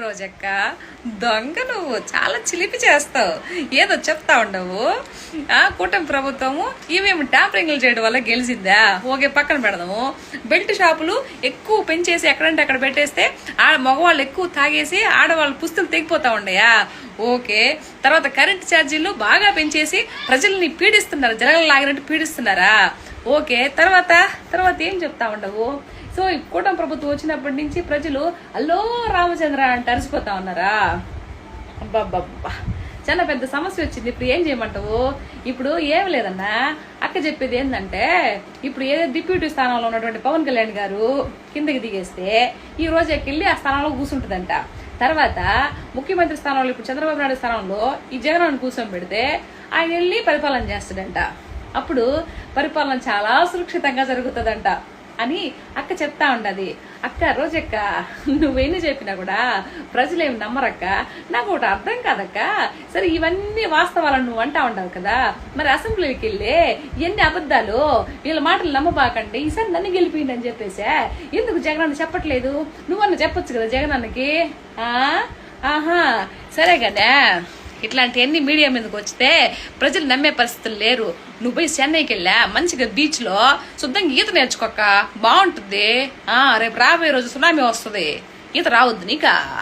రోజక్క దొంగ నువ్వు. చాలా చిలిపి చేస్తావు. ఏదో చెప్తా ఉండవు. ఆ కూటమి ప్రభుత్వము ఇవేమి ట్యాంపరింగ్లు చేయడం వల్ల గెలిచిందా? ఓకే పక్కన పెడదాము. బెల్ట్ షాపులు ఎక్కువ పెంచేసి ఎక్కడంటే అక్కడ పెట్టేస్తే ఆ మగవాళ్ళు ఎక్కువ తాగేసి ఆడవాళ్ళు పుస్తులు తెగిపోతా ఉండయా? ఓకే. తర్వాత కరెంట్ ఛార్జీలు బాగా పెంచేసి ప్రజల్ని పీడిస్తున్నారు. జనాలు లాగినట్టు పీడిస్తున్నారా? ఓకే. తర్వాత తర్వాత ఏం చెప్తా ఉండవు? సో ఈ కూటమి ప్రభుత్వం వచ్చినప్పటి నుంచి ప్రజలు అల్లో రామచంద్ర అంటే అరిసిపోతా ఉన్నారా అబ్బబ్బబ్బా. చాలా పెద్ద సమస్య వచ్చింది. ఇప్పుడు ఏం చేయమంటావు? ఇప్పుడు ఏం లేదన్నా. అక్క చెప్పేది ఏంటంటే ఇప్పుడు ఏదో డిప్యూటీ స్థానంలో ఉన్నటువంటి పవన్ కళ్యాణ్ గారు కిందకి దిగేస్తే ఈ రోజు ఎక్కెళ్ళి ఆ స్థానంలో కూర్చుంటుందంట తర్వాత ముఖ్యమంత్రి స్థానంలో ఇప్పుడు చంద్రబాబు నాయుడు స్థానంలో ఈ జగన్ కూర్చొని పెడితే ఆయన వెళ్ళి పరిపాలన చేస్తాడంట. అప్పుడు పరిపాలన చాలా సురక్షితంగా జరుగుతుందంట. అని అక్క చెప్తా ఉండదు. అక్క రోజక్క నువ్వేమి చెప్పినా కూడా ప్రజలేమి నమ్మరక్క. నాకు ఒకటి అర్థం కాదక్క. సరే ఇవన్నీ వాస్తవాలను నువ్వు అంటా ఉండవు కదా. మరి అసెంబ్లీకి వెళ్ళే ఎన్ని అబద్ధాలు వీళ్ళ మాటలు నమ్మబాకండి ఈసారి నన్ను గెలిపిండి అని చెప్పేసా ఎందుకు జగనన్న చెప్పట్లేదు? నువ్వన్న చెప్పొచ్చు కదా జగనన్నకి? ఆ? ఆహా సరే కదా ఇట్లాంటివన్నీ మీడియా మీదకి వచ్చితే ప్రజలు నమ్మే పరిస్థితులు లేరు. నువ్వు పోయి చెన్నైకి వెళ్ళా మంచిగా బీచ్లో శుద్ధంగా ఈత నేర్చుకోక బాగుంటుంది. ఆ రేపు రాబోయే రోజు సునామీ వస్తుంది. ఈత రావద్దు నీకా?